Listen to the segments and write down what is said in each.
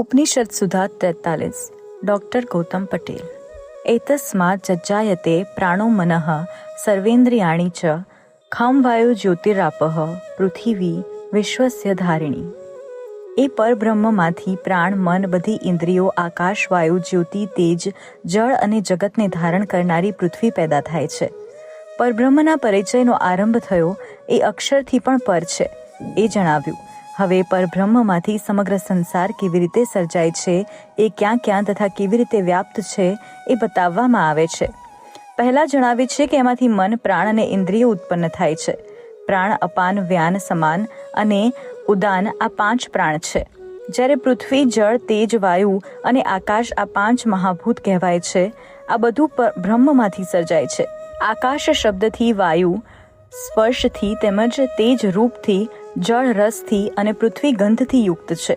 ઉપનિષદ સુધા તેતાલીસ. ડૉક્ટર ગૌતમ પટેલ. એતસ્માત જજ્જાયતે પ્રાણો મનઃ સર્વેન્દ્રિયાણી ચ ખામવાયુ જ્યોતિરાપઃ પૃથિવી વિશ્વસ્ય ધારિણી. એ પરબ્રહ્મમાંથી પ્રાણ, મન બધી ઇન્દ્રિયો, આકાશ, વાયુ, જ્યોતિ, તેજ, જળ અને જગતને ધારણ કરનારી પૃથ્વી પેદા થાય છે. પરબ્રહ્મના પરિચયનો આરંભ થયો એ અક્ષરથી પણ પર છે, એ જણાવ્યું. હવે પરબ્રહ્મમાંથી સમગ્ર સંસાર કેવી રીતે સર્જાય છે, એ ક્યાં ક્યાં તથા કેવી રીતે વ્યાપ્ત છે, એ બતાવવામાં આવે છે. પહેલા જણાવે છે કે એમાંથી મન, પ્રાણ અને ઇન્દ્રિય ઉત્પન્ન થાય છે. પ્રાણ, અપાન, વ્યાન, સમાન અને ઉદાન આ પાંચ પ્રાણ છે. જ્યારે પૃથ્વી, જળ, તેજ, વાયુ અને આકાશ આ પાંચ મહાભૂત કહેવાય છે, આ બધું બ્રહ્મમાંથી સર્જાય છે. આકાશ શબ્દથી વાયુ, સ્પર્શથી તેમજ તેજ રૂપથી જળ રસથી અને પૃથ્વી ગંધથી યુક્ત છે.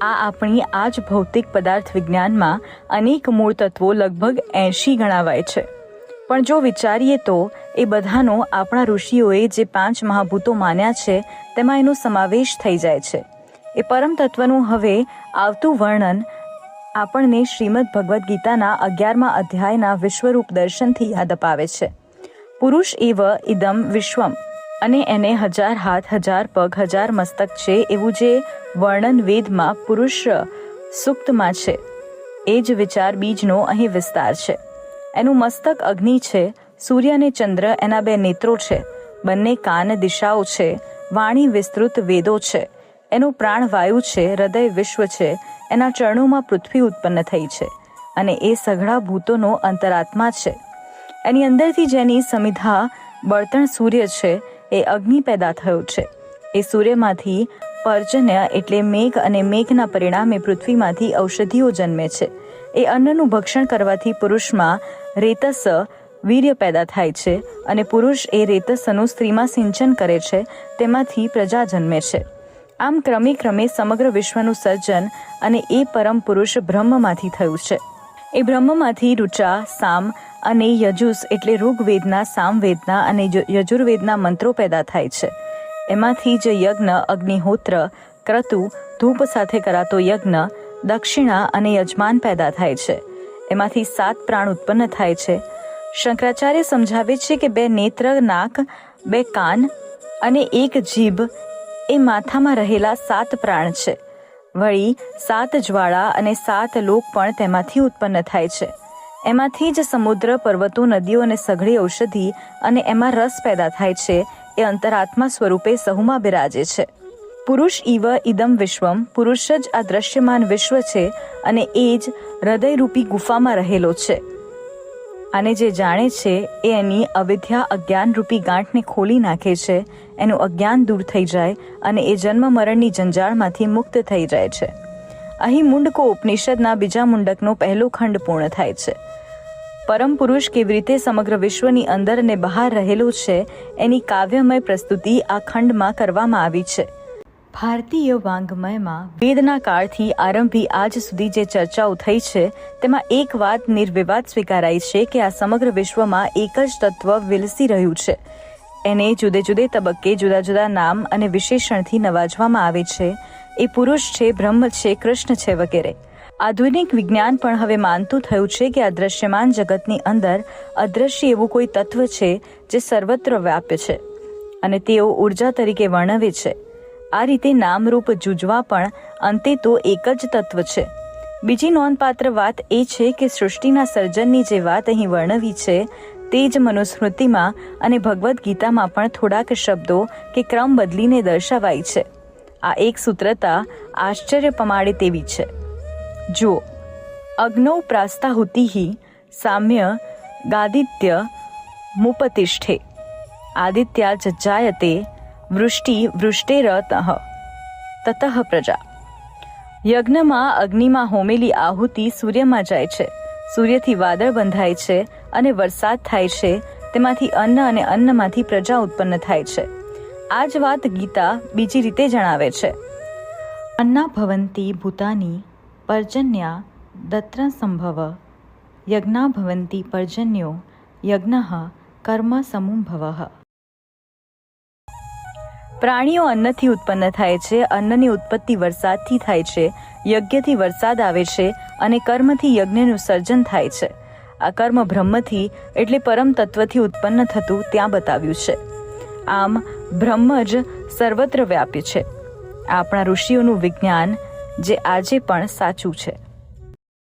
આ આપણી આ જ ભૌતિક પદાર્થ વિજ્ઞાનમાં અનેક મૂળ તત્વો લગભગ એંશી ગણાવાય છે. પણ જો વિચારીએ તો, એ બધાનો આપણા ઋષિઓએ જે પાંચ મહાભૂતો માન્યા છે, તેમાં એનો સમાવેશ થઈ જાય છે. એ પરમ તત્વનું હવે આવતું વર્ણન આપણને શ્રીમદ ભગવદ્ ગીતાના અગિયારમા અધ્યાયના વિશ્વરૂપ દર્શનથી યાદ અપાવે છે. પુરુષ એવ ઇદમ વિશ્વમ. અને એને હજાર હાથ, હજાર પગ, હજાર મસ્તક છે, એવું જે વર્ણન વેદમાં પુરુષ સુક્તમાં છે. એ જ વિચાર બીજનો અહીં વિસ્તાર છે. એનું મસ્તક અગ્નિ છે, સૂર્ય અને ચંદ્ર એના બે નેત્રો છે. બંને કાન દિશાઓ છે, વાણી વિસ્તૃત વેદો છે. એનું પ્રાણ વાયુ છે, હૃદય વિશ્વ છે. એના ચરણોમાં પૃથ્વી ઉત્પન્ન થઈ છે. અને એ સઘળા ભૂતોનો અંતરાત્મા છે. એની અંદરથી જેની સમિધા બળતણ સૂર્ય છે એ અગ્નિ પેદા થયો છે. એ સૂર્યમાંથી પર્જન્ય એટલે મેઘ અને મેઘના પરિણામે પૃથ્વીમાંથી ઔષધિઓ જન્મે છે. એ અન્નનું ભક્ષણ કરવાથી પુરુષમાં રેતસ વીર્ય પેદા થાય છે અને પુરુષ એ રેતસનું સ્ત્રીમાં સિંચન કરે છે, તેમાંથી પ્રજા જન્મે છે. આમ ક્રમે ક્રમે સમગ્ર વિશ્વનું સર્જન અને એ પરમ પુરુષ બ્રહ્મમાંથી થયું છે. એ બ્રહ્મમાંથી રૂચા સામ અને યજુસ એટલે ઋગ્વેદના, સામવેદના અને યજુર્વેદના મંત્રો પેદા થાય છે. એમાંથી જ યજ્ઞ, અગ્નિહોત્ર, ક્રતુ, ધૂપ સાથે કરાતો યજ્ઞ, દક્ષિણા અને યજમાન પેદા થાય છે. એમાંથી સાત પ્રાણ ઉત્પન્ન થાય છે. શંકરાચાર્ય સમજાવે છે કે બે નેત્ર, નાક, બે કાન અને એક જીભ એ માથામાં રહેલા સાત પ્રાણ છે. વળી સાત જ્વાળા અને સાત લોક પણ તેમાંથી ઉત્પન્ન થાય છે. એમાંથી જ સમુદ્ર, પર્વતો, નદીઓ અને સઘળી ઔષધિ અને એમાં રસ પેદા થાય છે, એ અંતરાત્મા સ્વરૂપે સહુમાં બિરાજે છે. પુરુષ ઇવ ઇદમ વિશ્વમ, પુરુષ જ આ દ્રશ્યમાન વિશ્વ છે અને એ જ હૃદયરૂપી ગુફામાં રહેલો છે. અને જે જાણે છે, એ એની અવિદ્યા અજ્ઞાનરૂપી ગાંઠને ખોલી નાખે છે, એનું અજ્ઞાન દૂર થઈ જાય અને એ જન્મ મરણની જંજાળમાંથી મુક્ત થઈ જાય છે. અહીં મુંડકો ઉપનિષદના બીજા મુંડકનો પહેલો ખંડ પૂર્ણ થાય છે. પરમ પુરુષ કેવી રીતે સમગ્ર વિશ્વની અંદર અને બહાર રહેલો છે, એની કાવ્યમય પ્રસ્તુતિ આ ખંડમાં કરવામાં આવી છે. ભારતીય વાંગ્મયમાં વેદના કાળથી આરંભી આજ સુધી જે ચર્ચાઓ થઈ છે, તેમાં એક વાત નિર્વિવાદ સ્વીકારાઈ છે કે આ સમગ્ર વિશ્વમાં એક જ તત્વ વિલસી રહ્યું છે. એને જુદે જુદે તબક્કે જુદા જુદા નામ અને વિશેષણથી નવાજવામાં આવે છે. એ પુરુષ છે, બ્રહ્મ છે, કૃષ્ણ છે વગેરે. આધુનિક વિજ્ઞાન પણ હવે માનતું થયું છે કે આ જગતની અંદર અદ્રશ્ય એવું કોઈ તત્વ છે જે સર્વત્ર વ્યાપ્ય છે અને તેઓ ઊર્જા તરીકે વર્ણવે છે. આ રીતે નામરૂપ જુજવા પણ અંતે તો એક જ તત્વ છે. બીજી નોંધપાત્ર વાત એ છે કે સૃષ્ટિના સર્જનની જે વાત અહીં વર્ણવી છે તે જ મનુસ્મૃતિમાં અને ભગવદ્ ગીતામાં પણ થોડાક શબ્દો કે ક્રમ બદલીને દર્શાવાય છે. આ એક સૂત્રતા આશ્ચર્ય પમાડે તેવી છે. જુઓ, અગ્નૌ પ્રાસ્તાહુતિ સામ્ય ગાદિત્ય મુપતિષ્ઠે. આદિત્યા જજ્જાયતે વૃષ્ટિ વૃષ્ટેરતઃ તતઃ પ્રજા. યજ્ઞમાં અગ્નિમાં હોમેલી આહુતિ સૂર્યમાં જાય છે. સૂર્યથી વાદળ બંધાય છે અને વરસાદ થાય છે, તેમાંથી અન્ન અને અન્નમાંથી પ્રજા ઉત્પન્ન થાય છે. આ જ વાત ગીતા બીજી રીતે જણાવે છે. અન્ના ભવંતી ભૂતાની પર્જન્યા દત્ર સંભવ, યજ્ઞા ભવંતી પર્જન્યો યજ્ઞ કર્મ સમુભવ. પ્રાણીઓ અન્નથી ઉત્પન્ન થાય છે, અન્નની ઉત્પત્તિ વરસાદથી થાય છે, યજ્ઞથી વરસાદ આવે છે અને કર્મથી યજ્ઞનું સર્જન થાય છે. આ કર્મ બ્રહ્મથી, એટલે પરમ તત્વથી ઉત્પન્ન થતું ત્યાં બતાવ્યું છે. આમ, બ્રહ્મ જ સર્વત્ર વ્યાપી છે. આપણા ઋષિઓનું વિજ્ઞાન જે આજે પણ સાચું છે.